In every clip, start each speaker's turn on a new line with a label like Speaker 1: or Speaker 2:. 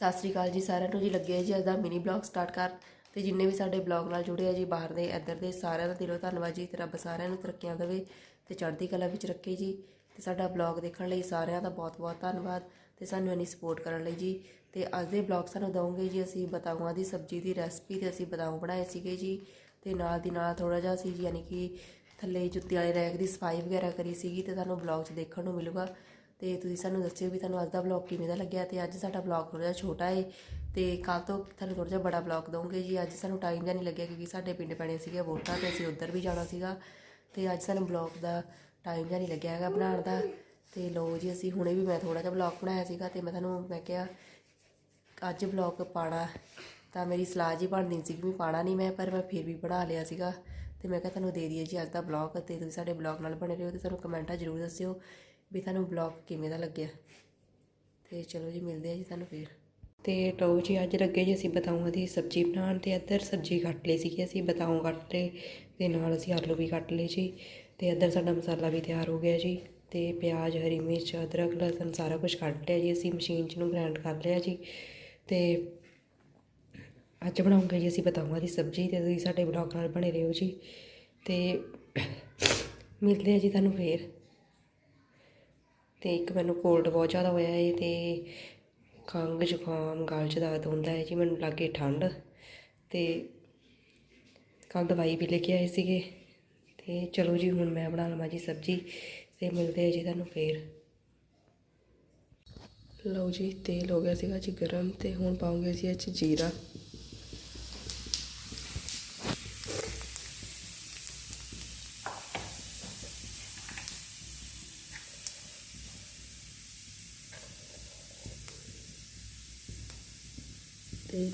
Speaker 1: ਸਤਿ ਸ੍ਰੀ ਅਕਾਲ ਜੀ ਸਾਰਿਆਂ ਨੂੰ ਜੀ। ਲੱਗਿਆ ਜੀ ਅੱਜ ਦਾ ਮਿਨੀ ਬਲੌਗ ਸਟਾਰਟ ਕਰ ਤੇ ਜਿੰਨੇ ਵੀ ਸਾਡੇ ਬਲੌਗ ਨਾਲ ਜੁੜੇ ਆ ਜੀ, ਬਾਹਰ ਦੇ, ਇੱਧਰ ਦੇ, ਸਾਰਿਆਂ ਦਾ ਦਿਲੋਂ ਧੰਨਵਾਦ ਜੀ। ਤੇ ਰੱਬ ਸਾਰਿਆਂ ਨੂੰ ਤਰੱਕੀਆਂ ਦੇਵੇ ਤੇ ਚੜ੍ਹਦੀ ਕਲਾ ਵਿੱਚ ਰੱਖੇ ਜੀ। ਤੇ ਸਾਡਾ ਬਲੌਗ ਦੇਖਣ ਲਈ ਸਾਰਿਆਂ ਦਾ ਬਹੁਤ-ਬਹੁਤ ਧੰਨਵਾਦ ਤੇ ਸਾਨੂੰ ਇੰਨੀ ਸਪੋਰਟ ਕਰਨ ਲਈ ਜੀ। ਤੇ ਅੱਜ ਦੇ ਬਲੌਗ ਸਾਨੂੰ ਦਵਾਂਗੇ ਜੀ ਅਸੀਂ ਬਤਾਊਆਂ ਦੀ ਸਬਜ਼ੀ ਦੀ ਰੈਸਪੀ ਤੇ ਅਸੀਂ ਬਤਾਊ ਬਣਾਏ ਸੀਗੇ ਜੀ। ਤੇ ਨਾਲ ਦੀ ਨਾਲ ਥੋੜਾ ਜਿਹਾ ਅਸੀਂ ਯਾਨੀ ਕਿ ਥੱਲੇ ਜੁੱਤੀ ਵਾਲੇ ਰੈਕ ਦੀ ਸਫ਼ਾਈ ਵਗੈਰਾ ਕਰੀ ਸੀਗੀ ਤੇ ਤੁਹਾਨੂੰ ਬਲੌਗ 'ਚ ਦੇਖਣ ਨੂੰ ਮਿਲੂਗਾ। ਤੇ ਤੁਸੀਂ ਸਾਨੂੰ ਦੱਸਿਓ ਵੀ ਤੁਹਾਨੂੰ ਅੱਜ ਦਾ ਵਲੌਗ ਕਿਵੇਂ ਦਾ ਲੱਗਿਆ ਤੇ ਅੱਜ ਸਾਡਾ ਵਲੌਗ ਥੋੜਾ ਜਿਹਾ ਛੋਟਾ ਹੈ ਤੇ ਕੱਲ ਤੋਂ ਤੁਹਾਨੂੰ ਥੋੜਾ ਜਿਹਾ ਬੜਾ ਵਲੌਗ ਦਵਾਂਗੇ ਜੀ। ਅੱਜ ਸਾਨੂੰ ਟਾਈਮ ਜਿਹਾ ਨਹੀਂ ਲੱਗਿਆ ਕਿਉਂਕਿ ਸਾਡੇ ਪਿੰਡ ਪੈਣੇ ਸੀਗੇ ਵੋਟਾਂ ਤੇ ਅਸੀਂ ਉੱਧਰ ਵੀ ਜਾਣਾ ਸੀਗਾ ਤੇ ਅੱਜ ਸਾਨੂੰ ਵਲੌਗ ਦਾ ਟਾਈਮ ਜਿਹਾ ਨਹੀਂ ਲੱਗਿਆ ਹੈਗਾ ਬਣਾਉਣ ਦਾ। ਤੇ ਲੋ ਜੀ, ਅਸੀਂ ਹੁਣੇ ਵੀ ਮੈਂ ਥੋੜਾ ਜਿਹਾ ਵਲੌਗ ਬਣਾਇਆ ਸੀਗਾ ਤੇ ਮੈਂ ਤੁਹਾਨੂੰ ਮੈਂ ਕਿਹਾ ਅੱਜ ਵਲੌਗ ਪਾਣਾ ਤਾਂ ਮੇਰੀ ਸਲਾਹ ਜੀ ਬਣਦੀ ਸੀ ਕਿ ਮੈਂ ਪਾਣਾ ਨਹੀਂ ਮੈਂ, ਪਰ ਮੈਂ ਫਿਰ ਵੀ ਬਣਾ ਲਿਆ ਸੀਗਾ ਤੇ ਮੈਂ ਕਿਹਾ ਤੁਹਾਨੂੰ ਦੇ ਦਈਏ ਜੀ ਅੱਜ ਦਾ ਵਲੌਗ ਤੇ ਤੁਸੀਂ ਸਾਡੇ ਵਲੌਗ ਨਾਲ ਬਣੇ ਰਹੋ ਤੇ ਸਾਨੂੰ ਕਮੈਂਟਾਂ ਜ਼ਰੂਰ ਦੱਸਿਓ। ਵੀ ਤੁਹਾਨੂੰ ਵਲੌਗ ਕਿਵੇਂ ਦਾ ਲੱਗਿਆ? ਤੇ ਚਲੋ ਜੀ, ਮਿਲਦੇ ਆ ਜੀ ਤੁਹਾਨੂੰ ਫਿਰ। ਤੇ ਲਓ ਜੀ, ਅੱਜ ਲੱਗੇ ਜੀ ਅਸੀਂ ਬਤਾਊਆਂ ਦੀ ਸਬਜ਼ੀ ਬਣਾਉਣ ਤੇ ਇੱਧਰ ਸਬਜ਼ੀ ਕੱਟ ਲਈ ਸੀਗੀ ਅਸੀਂ, ਬਤਾਊ ਕੱਟ ਲਏ ਤੇ ਨਾਲ ਅਸੀਂ ਆਲੂ ਵੀ ਕੱਟ ਲਏ ਜੀ। ਤੇ ਇੱਧਰ ਸਾਡਾ ਮਸਾਲਾ ਵੀ ਤਿਆਰ ਹੋ ਗਿਆ ਜੀ। ਤੇ ਪਿਆਜ਼, ਹਰੀ ਮਿਰਚ, ਅਦਰਕ, ਲਸਣ ਸਾਰਾ ਕੁਝ ਕੱਟ ਲਿਆ ਜੀ ਅਸੀਂ, ਮਸ਼ੀਨ 'ਚ ਨੂੰ ਗ੍ਰਾਈਂਡ ਕਰ ਲਿਆ ਜੀ। ਤੇ ਅੱਜ ਬਣਾਉਂਗੇ ਜੀ ਅਸੀਂ ਬਤਾਊਆਂ ਦੀ ਸਬਜ਼ੀ ਤੇ ਤੁਸੀਂ ਸਾਡੇ ਬਲੌਗ ਨਾਲ ਬਣੇ ਰਹੋ ਜੀ। ਤੇ ਮਿਲਦੇ ਆ ਜੀ ਤੁਹਾਨੂੰ ਫੇਰ। ਅਤੇ ਇੱਕ ਮੈਨੂੰ ਕੋਲਡ ਬਹੁਤ ਜ਼ਿਆਦਾ ਹੋਇਆ ਹੈ ਅਤੇ ਖੰਘ, ਜ਼ੁਕਾਮ, ਗਲ 'ਚ ਦਰਦ ਹੁੰਦਾ ਹੈ ਜੀ, ਮੈਨੂੰ ਲੱਗੇ ਠੰਡ ਅਤੇ ਕੱਲ੍ਹ ਦਵਾਈ ਵੀ ਲੈ ਕੇ ਆਏ ਸੀਗੇ ਅਤੇ ਚਲੋ ਜੀ, ਹੁਣ ਮੈਂ ਬਣਾ ਲਵਾਂ ਜੀ ਸਬਜ਼ੀ ਅਤੇ ਮਿਲਦੇ ਆ ਜੀ ਤੁਹਾਨੂੰ ਫੇਰ। ਲਓ ਜੀ, ਤੇਲ ਹੋ ਗਿਆ ਸੀਗਾ ਜੀ ਗਰਮ ਅਤੇ ਹੁਣ ਪਾਉਂਗੇ ਅਸੀਂ ਇਹ 'ਚ ਜੀਰਾ।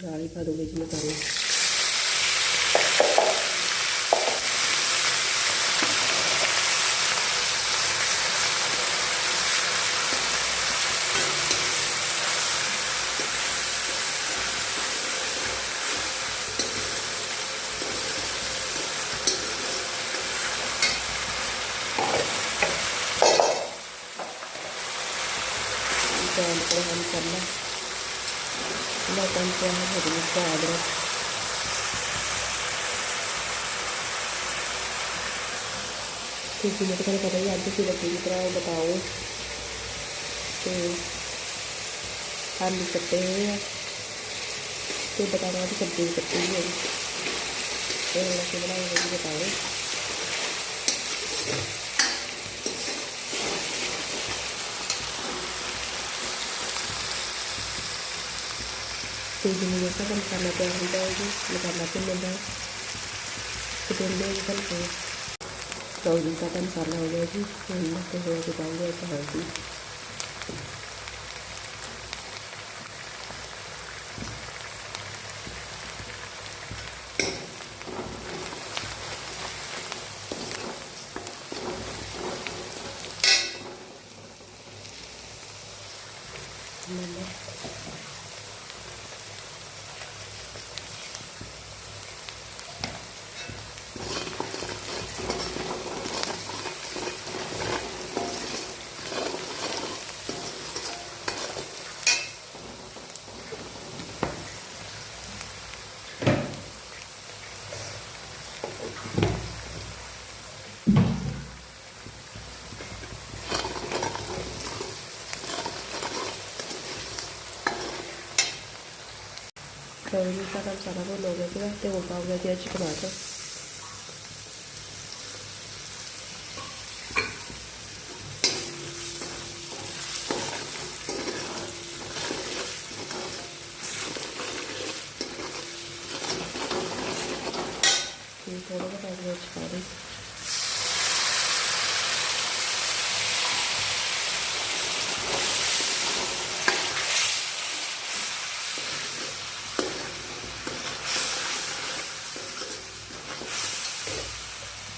Speaker 1: ਤੇ ਨਾਲ ਹੀ ਪਾ ਦੋਗੇ ਜੀ ਮਸਾਲੇ ਪੈਨ ਪਰ ਹਮ ਕਰਨਾ ਲਸਣ ਤੇ ਜਿਵੇਂ ਤੁਹਾਨੂੰ ਪਤਾ ਹੀ ਅੱਜ ਅਸੀਂ ਲੱਗੀ ਤਰ੍ਹਾਂ ਬਤਾਓ ਤੇ ਆਲੂ ਕੱਟੇ ਹੋਏ ਆ ਤੇ ਬਤਾਉਆਂ ਦੀ ਸਬਜ਼ੀ ਕੱਟੀ ਹੋਈ ਹੈ ਜੀ ਤੇ ਹੁਣ ਅਸੀਂ ਬਤਾਓ ਤੇ ਜਿਵੇਂ ਜਿਹਾ ਕੰਮ ਕਰਨਾ ਪਿਆ ਹੁੰਦਾ ਹੈ ਜੀ ਮਸਾਲਾ ਭੁੰਨ ਲੈਂਦਾ ਹੈ ਤੇ ਦੋਨੇ ਜੀ ਬਣ ਕੇ ਤੋ ਜੀ ਦਾ ਮਸਾਲਾ ਹੋ ਗਿਆ ਜੀ ਹੁਣ ਤੇ ਹੋ ਕੇ ਪਾਉਂਗੇ ਇੱਕ ਹਲਦੀ ਨਮਕ ਕੜੀ ਦਾ ਕੰਮ ਸਾਰਾ ਕੁਝ ਹੋ ਗਿਆ ਸੀਗਾ ਤੇ ਹੁਣ ਪਾਉਂਗੇ ਜੀ ਅੱਜ ਟਮਾਟਰ ਤੇ ਥੋੜਾ ਜਿਹਾ ਪਾਉਂਗੇ ਵਿੱਚ ਪਾਣੀ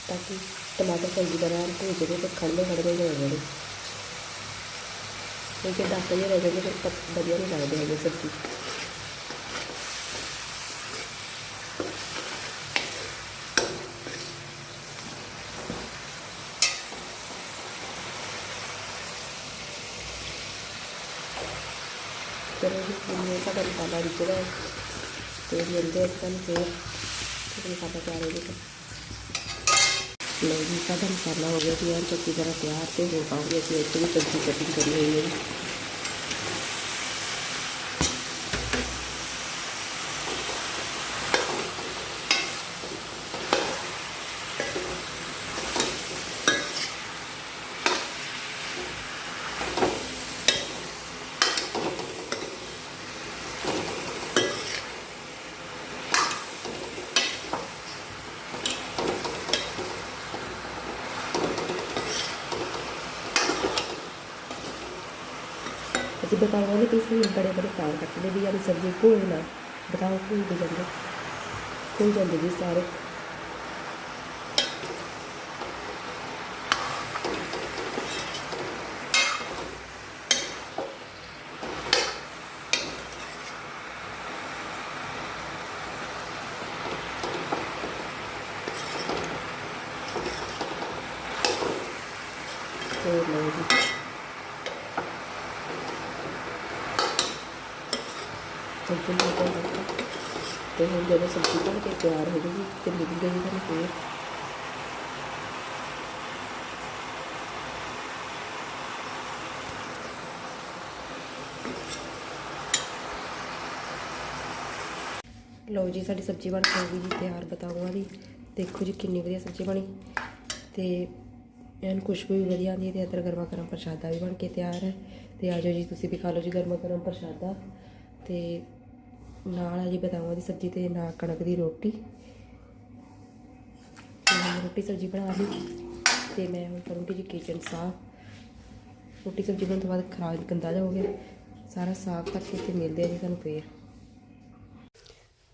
Speaker 1: ਤਾਂ ਕਿ ਟਮਾਟਰ ਚੰਗੀ ਤਰ੍ਹਾਂ ਭੁੱਜ ਜਾਵੇ ਤੇ ਖੜਵੇ ਖੜਵੇ ਹੋ ਜਾਣ ਕਿਉਂਕਿ ਦਸ ਜਿਹੇ ਰਹਿ ਜਾਂਦੇ ਫਿਰ ਪਕ- ਵਧੀਆ ਨਹੀਂ ਲੱਗਦੇ ਹੈਗੇ ਸਬਜ਼ੀ ਚਲੋ ਜੀ ਜਿਵੇਂ ਸਾਡਾ ਮਸਾਲਾ ਰਿੱਝਦਾ ਹੈ ਤੇ ਮਿਲਦੇ ਹਾਂ ਤੁਹਾਨੂੰ ਫੇਰ ਤੇ ਮਸਾਲਾ ਤਿਆਰ ਹੋ ਜਾਏਗਾ ਲਓ ਜੀ, ਸਾਡਾ ਮਸਾਲਾ ਹੋ ਗਿਆ ਜੀ ਐਨ ਚੰਗੀ ਤਰ੍ਹਾਂ ਤਿਆਰ ਤੇ ਹੋ ਪਾਉਂਗੇ ਅਸੀਂ ਇੱਥੇ ਵੀ ਸਬਜ਼ੀ ਕਟਿੰਗ ਕਰੀ ਹੋਈ ਹੈ ਜੀ ਅਸੀਂ ਬਤਾਉਂ ਵਾਲੇ ਪੀਸ ਵੀ ਬੜੇ ਬੜੇ ਕਾਰ ਕੱਟਦੇ ਵੀ ਵਾਲੀ ਸਬਜ਼ੀ ਕੋਈ ਨਾ ਬਤਾਓ ਕੋਈ ਵੀ ਜਾਂਦੇ। ਕੋਈ ਜਾਂਦੇ ਜੀ ਸਾਰੇ। ਤੇ ਲਓ ਜੀ ਸਬਜ਼ੀ ਨੂੰ ਤਾਂ ਰੱਖੋ ਤੇ ਹੁਣ ਜਦੋਂ ਸਬਜ਼ੀ ਬਣ ਕੇ ਤਿਆਰ ਹੋ ਜਾਊਗੀ, ਤੇ ਮਿਲ ਗਈ ਤੁਹਾਨੂੰ ਫੇਰ। ਲਓ ਜੀ, ਸਾਡੀ ਸਬਜ਼ੀ ਬਣ ਕੇ ਹੋ ਗਈ ਜੀ ਤਿਆਰ ਬਤਾਊਆਂ ਦੀ। ਦੇਖੋ ਜੀ ਕਿੰਨੀ ਵਧੀਆ ਸਬਜ਼ੀ ਬਣੀ। ਤੇ ਐਨ ਖੁਸ਼ਬੂ ਵੀ ਵਧੀਆ ਆਉਂਦੀ ਹੈ ਤੇ ਇੱਧਰ ਗਰਮਾ ਗਰਮ ਪ੍ਰਸ਼ਾਦਾ ਵੀ ਬਣ ਕੇ ਤਿਆਰ ਹੈ। ਤੇ ਆ ਜਾਓ ਜੀ, ਤੁਸੀਂ ਵੀ ਖਾ ਲਓ ਜੀ ਗਰਮਾ ਗਰਮ ਪ੍ਰਸ਼ਾਦਾ। ਤੇ ਨਾਲ ਆ ਜੀ ਬਦਾਮਾਂ ਦੀ ਸਬਜ਼ੀ ਤੇ ਨਾਲ ਕਣਕ ਦੀ ਰੋਟੀ। ਰੋਟੀ ਸਬਜ਼ੀ ਬਣਾ ਲਈ ਤੇ ਮੈਂ ਹੁਣ ਕਰੂੰਗੀ ਜੀ ਕਿਚਨ ਸਾਫ਼। ਰੋਟੀ ਸਬਜ਼ੀ ਬਣਾਉਣ ਤੋਂ ਬਾਅਦ ਖਰਾਬ ਗੰਦਾ ਜਿਹਾ ਹੋ ਗਿਆ। ਸਾਰਾ ਸਾਫ਼ ਕਰਕੇ ਤੇ ਮਿਲਦੇ ਆ ਜੀ ਤੁਹਾਨੂੰ ਫੇਰ।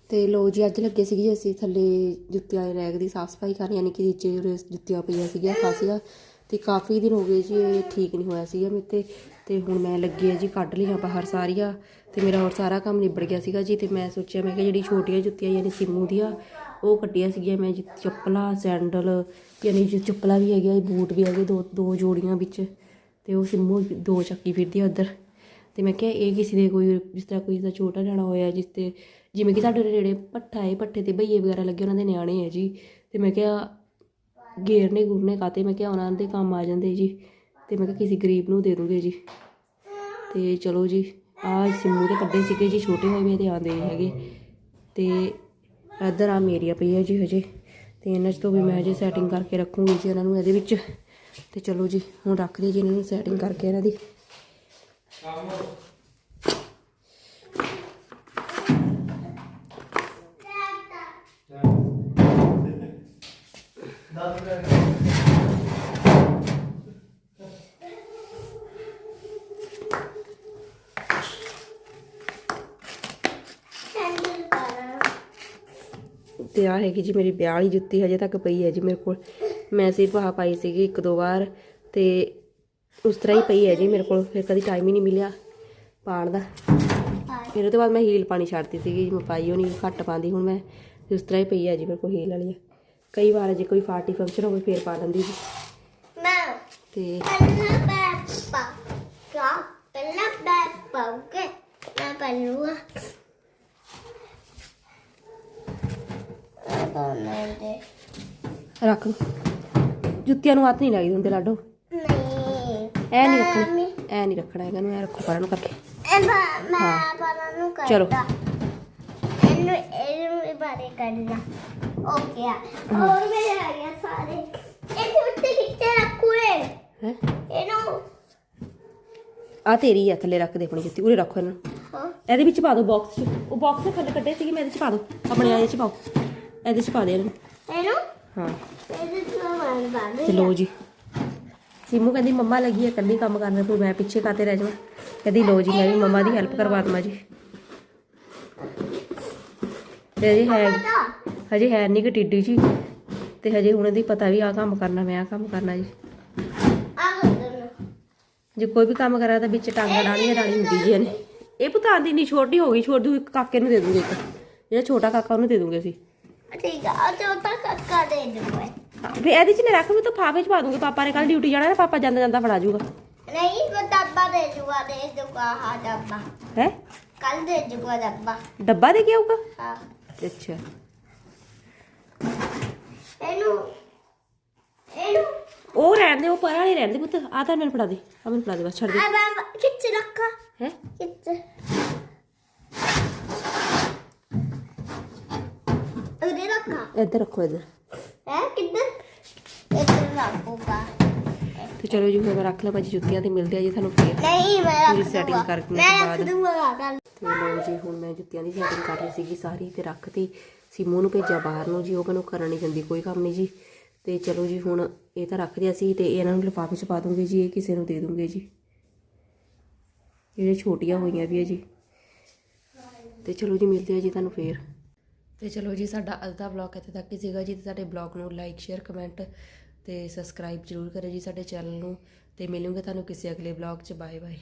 Speaker 1: ਤੇ ਲੋ ਜੀ, ਅੱਜ ਲੱਗੇ ਸੀਗੇ ਅਸੀਂ ਥੱਲੇ ਜੁੱਤੀਆਂ ਦੇ ਰੈਕ ਦੀ ਸਾਫ਼ ਸਫ਼ਾਈ ਕਰਨ, ਯਾਨੀ ਕਿ ਨੀਚੇ ਜਿਹੜੇ ਜੁੱਤੀਆਂ ਪਈਆਂ ਸੀਗੀਆਂ, ਖਾਸੀਆਂ। ਤੇ ਕਾਫੀ ਦਿਨ ਹੋ ਗਏ ਜੀ, ਇਹ ਠੀਕ ਨਹੀਂ ਹੋਇਆ ਸੀਗਾ ਮੇਰੇ ਤੇ। ਤੇ ਹੁਣ ਮੈਂ ਲੱਗੀ ਆ ਜੀ, ਕੱਢ ਲਈਆਂ ਬਾਹਰ ਸਾਰੀਆਂ। ਤੇ ਮੇਰਾ ਹੋਰ ਸਾਰਾ ਕੰਮ ਨਿਬੜ ਗਿਆ ਸੀਗਾ ਜੀ, ਤੇ ਮੈਂ ਸੋਚਿਆ, ਮੈਂ ਕਿ ਜਿਹੜੀ ਛੋਟੀਆਂ ਜੁੱਤੀਆਂ ਯਾਨੀ ਸਿੰਮੂ ਦੀਆਂ, ਉਹ ਕੱਟੀਆਂ ਸੀਗੀਆਂ ਮੈਂ ਜੀ, ਚੱਪਲਾਂ, ਸੈਂਡਲ, ਯਾਨੀ ਜੀ ਚੱਪਲਾਂ ਵੀ ਹੈਗੀਆਂ ਬੂਟ ਵੀ ਹੈਗੇ ਦੋ ਦੋ ਜੋੜੀਆਂ ਵਿੱਚ। ਤੇ ਉਹ ਸਿੰਮੂ ਦੋ ਚੱਕੀ ਫਿਰਦੀ ਆ ਉੱਧਰ। ਤੇ ਮੈਂ ਕਿਹਾ, ਇਹ ਕਿਸੇ ਦੇ ਕੋਈ, ਜਿਸ ਤਰ੍ਹਾਂ ਕੋਈ ਦਾ ਛੋਟਾ ਜਾਣਾ ਹੋਇਆ, ਜਿਸ ਤੇ ਜਿਵੇਂ ਕਿ ਸਾਡੇ ਨੇੜੇ ਪੱਠਾ ਹੈ ਪੱਠੇ ਤੇ ਬਈਏ ਵਗੈਰਾ ਲੱਗੇ, ਉਹਨਾਂ ਦੇ ਨਿਆਣੇ ਹੈ ਜੀ। ਤੇ ਮੈਂ ਕਿਹਾ ਗੇਰਨੇ ਗੁਰਨੇ ਕਾਤੇ? ਮੈਂ ਕਿਹਾ ਉਹਨਾਂ ਦੇ ਕੰਮ ਆ ਜਾਂਦੇ ਜੀ। ਤੇ ਮੈਂ ਕਿਹਾ ਕਿਸੇ ਗਰੀਬ ਨੂੰ ਦੇ ਦੂੰਗੇ ਜੀ। ਤੇ ਚਲੋ ਜੀ ਆ ਸਿੰਮੂ ਦੇ ਕੱਢੇ ਸੀਗੇ ਜੀ, ਛੋਟੇ ਹੋਏ ਵੇ ਤੇ ਆਂਦੇ ਨਹੀਂ ਹੈਗੇ। ਤੇ ਇੱਧਰ ਆ ਮੇਰੀਆਂ ਪਈ ਹੈ ਜੀ ਹਜੇ। ਤੇ ਇਹਨਾਂ 'ਚ ਤੋਂ ਵੀ ਮੈਂ ਹਜੇ ਸੈਟਿੰਗ ਕਰਕੇ ਰੱਖੂੰਗੀ ਜੀ ਇਹਨਾਂ ਨੂੰ ਇਹਦੇ ਵਿੱਚ। ਤੇ ਚਲੋ ਜੀ, ਹੁਣ ਰੱਖ ਲਈ ਜੀ ਇਹਨਾਂ ਨੂੰ ਸੈਟਿੰਗ ਕਰਕੇ ਇਹਨਾਂ ਦੀ। ਤੇ ਆ ਹੈਗੀ ਜੀ ਮੇਰੀ ਵਿਆਹ ਵਾਲੀ ਜੁੱਤੀ ਹਜੇ ਤੱਕ ਪਈ ਹੈ ਜੀ ਮੇਰੇ ਕੋਲ। ਮੈਂ ਸਿਰਫ ਆਹ ਪਾਈ ਸੀਗੀ ਇੱਕ ਦੋ ਵਾਰ ਤੇ ਉਸ ਤਰ੍ਹਾਂ ਹੀ ਪਈ ਹੈ ਜੀ ਮੇਰੇ ਕੋਲ। ਫਿਰ ਕਦੀ ਟਾਈਮ ਹੀ ਨਹੀਂ ਮਿਲਿਆ ਪਾਣ ਦਾ। ਫਿਰ ਉਹ ਤੋਂ ਬਾਅਦ ਮੈਂ ਹੀਲ ਪਾਣੀ ਛੱਡਤੀ ਸੀਗੀ ਮੈਂ ਪਾਈ ਉਹ ਨਹੀਂ, ਘੱਟ ਪਾਉਂਦੀ ਹੁਣ ਮੈਂ। ਤੇ ਉਸ ਤਰ੍ਹਾਂ ਹੀ ਪਈ ਹੈ ਜੀ ਮੇਰੇ ਕੋਲ ਹੀਲ ਵਾਲੀ। ਕਈ ਵਾਰ ਜੇ ਕੋਈ ਪਾਰਟੀ ਫੰਕਸ਼ਨ ਹੋਵੇ ਫਿਰ ਪਾ ਲੈਂਦੀ ਜੀ
Speaker 2: ਮੈਂ
Speaker 1: ਤੇ
Speaker 2: ਪਹਿਲਾਂ ਬੈਗ ਪਾ ਕਾ ਪਹਿਲਾਂ ਬੈਗ ਪਾਉਗੇ ਮੈਂ ਪਹਿਲੂਆ। ਦੇ
Speaker 1: ਰੱਖ ਜੁੱਤੀਆਂ ਨੂੰ ਹੱਥ ਨਹੀਂ ਲਾਈ ਹੁੰਦੇ ਲਾਡੋ।
Speaker 2: ਨਹੀਂ।
Speaker 1: ਐ ਨਹੀਂ ਰੱਖਣਾ। ਐ ਨਹੀਂ ਰੱਖਣਾ ਹੈਗਾ ਨੂੰ ਐ ਰੱਖੋ ਪਰਾਂ ਨੂੰ ਕਰਕੇ।
Speaker 2: ਇਹ ਮੈਂ ਪਰਾਂ ਨੂੰ ਕਰਦਾ।
Speaker 1: ਚਲੋ।
Speaker 2: ਇਹਨੂੰ ਇਹਨੂੰ ਇਹ ਬਾਰੇ ਕਰਨਾ। ਆ
Speaker 1: ਹੈ
Speaker 2: ਇਹਨੂੰ
Speaker 1: ਤੇਰੀ ਆ ਥੱਲੇ ਰੱਖ ਦੇ ਆਪਣੀ ਜੁੱਤੀ ਉਰੇ ਰੱਖੋ ਇਹਨਾਂ
Speaker 2: ਹਾਂ
Speaker 1: ਇਹਦੇ ਵਿੱਚ ਪਾ ਦਿਓ ਬਾਕਸ 'ਚ ਉਹ ਬਾਕਸ ਦੇ ਥੱਲੇ ਕੱਢੇ ਸੀਗੇ ਮੈਂ ਇਹਦੇ 'ਚ ਪਾ ਦਿਓ ਆਪਣੇ ਆਏ 'ਚ ਪਾਓ ਇਹਦੇ 'ਚ ਪਾ ਦੇ ਇਹਨੂੰ
Speaker 2: ਇਹਨੂੰ
Speaker 1: ਹਾਂ
Speaker 2: ਇਹਦੇ ਤੋਂ ਮਾਰ
Speaker 1: ਤੇ ਲੋ ਜੀ ਸਿਮੂ ਕਹਿੰਦੀ ਮੰਮਾ ਲੱਗੀ ਹੈ ਇਕੱਲੀ ਕੰਮ ਕਰਨ ਫਿਰ ਮੈਂ ਪਿੱਛੇ ਕਾਤੇ ਰਹਿ ਜਾਵਾਂ ਕਹਿੰਦੀ ਲੋ ਜੀ ਮੈਂ ਵੀ ਮੰਮਾ ਦੀ ਹੈਲਪ ਕਰਵਾ ਦਵਾਂ ਜੀ ਤੇ ਹਜੇ ਹੈ ਹਜੇ ਹੈ ਨਹੀਂ ਕਿ ਟਿੱਡੀ ਜੀ। ਤੇ ਹਜੇ ਹੁਣ ਇਹਦੀ ਪਤਾ ਵੀ ਆ ਕੰਮ ਕਰਨਾ ਮੈਂ ਆ ਕੰਮ ਕਰਨਾ ਜੀ। ਜੇ ਕੋਈ ਵੀ ਕੰਮ ਕਰਾਂ ਤਾਂ ਵਿੱਚ ਟਾਂਗਾ ਡਾਣੀ ਡਾਣੀ ਹੁੰਦੀ ਜੀ ਇਹਨੇ। ਇਹ ਪੁਤਾਂ ਦੀ ਨਹੀਂ ਛੋਟੀ ਹੋ ਗਈ ਛੋਟੀ ਇੱਕ ਕਾਕੇ ਨੂੰ ਦੇ ਦੂੰਗੇ ਇੱਕ। ਜਿਹੜਾ ਛੋਟਾ ਕਾਕਾ ਉਹਨੂੰ ਦੇ ਦੂੰਗੇ ਅਸੀਂ।
Speaker 2: ਠੀਕ ਆ ਚੌਥਾ ਕੱਕਾ ਦੇ ਦੂੰਗਾ।
Speaker 1: ਫੇ ਇਹਦੇ ਚ ਨਹੀਂ ਰੱਖ ਮੈਂ ਤਾਂ ਫਾਫੇ ਚ ਪਾ ਦੂੰਗੀ। ਪਾਪਾ ਨੇ ਕੱਲ ਡਿਊਟੀ ਜਾਣਾ ਨਾ ਪਾਪਾ ਜਾਂਦਾ ਜਾਂਦਾ ਫੜਾ ਜੂਗਾ।
Speaker 2: ਨਹੀਂ ਮੈਂ ਡੱਬਾ ਦੇ ਦੂੰਗਾ ਦੇ ਦੂੰਗਾ ਹਾਂ ਡੱਬਾ।
Speaker 1: ਹੈ?
Speaker 2: ਕੱਲ ਦੇ ਜੂਗਾ ਡੱਬਾ।
Speaker 1: ਡੱਬਾ ਦੇ ਕੇ ਆਊਗਾ?
Speaker 2: ਹਾਂ।
Speaker 1: ਅੱਛਾ।
Speaker 2: ਇਹਨੂੰ ਇਹਨੂੰ।
Speaker 1: ਉਹ ਰਹਿਣ ਦੇ ਉਹ ਪਰਾਂ ਨਹੀਂ ਰਹਿਣ ਦੇ ਪੁੱਤ। ਆ ਤਾਂ ਮੈਨੂੰ ਫੜਾ ਦੇ ਆ ਮੈਨੂੰ ਫੜਾ ਦੇ ਬਸ ਛੱਡ ਦੇ।
Speaker 2: ਆ ਬਾਬਾ ਕਿੱਥੇ ਰੱਖਾ।
Speaker 1: ਹੈ?
Speaker 2: ਕਿੱਥੇ ਉਹਦੇ ਰੱਖਾ।
Speaker 1: ਇੱਧਰ ਰੱਖੋ ਇੱਧਰ।
Speaker 2: ਹੈ ਕਿੱਧਰ? ਇੱਧਰ ਰੱਖੂਗਾ।
Speaker 1: ਤੇ ਚਲੋ ਜੀ ਹੁਣ ਮੈਂ ਰੱਖ ਲਾਂ ਭਾਜੀ ਜੁੱਤੀਆਂ ਤੇ ਮਿਲਦੇ ਆ ਜੀ ਤੁਹਾਨੂੰ ਫੇਰ।
Speaker 2: ਨਹੀਂ ਮੈਂ ਰੱਖ ਦੂੰਗਾ।
Speaker 1: ਕਰਕੇ
Speaker 2: ਮੈਂ ਰੱਖ। ਦੂੰਗਾ
Speaker 1: ਤੇ ਲੋ ਜੀ, ਹੁਣ ਮੈਂ ਜੁੱਤੀਆਂ ਦੀ ਸੈਟਿੰਗ ਕਰ ਲਈ ਸੀਗੀ ਸਾਰੀ ਤੇ ਰੱਖਤੀ। ਸਿਮੂ ਨੂੰ ਭੇਜਿਆ ਬਾਹਰ ਨੂੰ ਜੀ, ਉਹ ਮੈਨੂੰ ਕਰਨ ਨਹੀਂ ਦਿੰਦੀ ਕੋਈ ਕੰਮ ਨਹੀਂ ਜੀ। ਤੇ ਚਲੋ ਜੀ, ਹੁਣ ਇਹ ਤਾਂ ਰੱਖ ਦਿਆ ਸੀ ਤੇ ਇਹਨਾਂ ਨੂੰ ਲਿਫਾਫੇ 'ਚ ਪਾ ਦੂੰਗੀ ਜੀ, ਇਹ ਕਿਸੇ ਨੂੰ ਦੇ ਦੂੰਗੇ ਜੀ। ਜਿਹੜੇ ਛੋਟੀਆਂ ਹੋਈਆਂ ਵੀ ਹੈ ਜੀ। ਤੇ ਚਲੋ ਜੀ, ਮਿਲਦੇ ਆ ਜੀ ਤੁਹਾਨੂੰ ਫੇਰ। ਤੇ ਚਲੋ ਜੀ, ਸਾਡਾ ਅੱਜ ਦਾ ਬਲੌਗ ਇੱਥੇ ਤੱਕ ਹੀ ਸੀਗਾ ਜੀ। ਤੇ ਸਾਡੇ ਬਲੌਗ ਨੂੰ ਲਾਈਕ ਸ਼ੇਅਰ ਕਮੈਂਟ ਤੇ ਸਬਸਕ੍ਰਾਈਬ ਜਰੂਰ ਕਰਿਓ ਜੀ ਸਾਡੇ ਚੈਨਲ ਨੂੰ। ਤੇ ਮਿਲੂਗੇ ਤੁਹਾਨੂੰ ਕਿਸੇ ਅਗਲੇ ਬਲੌਗ 'ਚ। Bye bye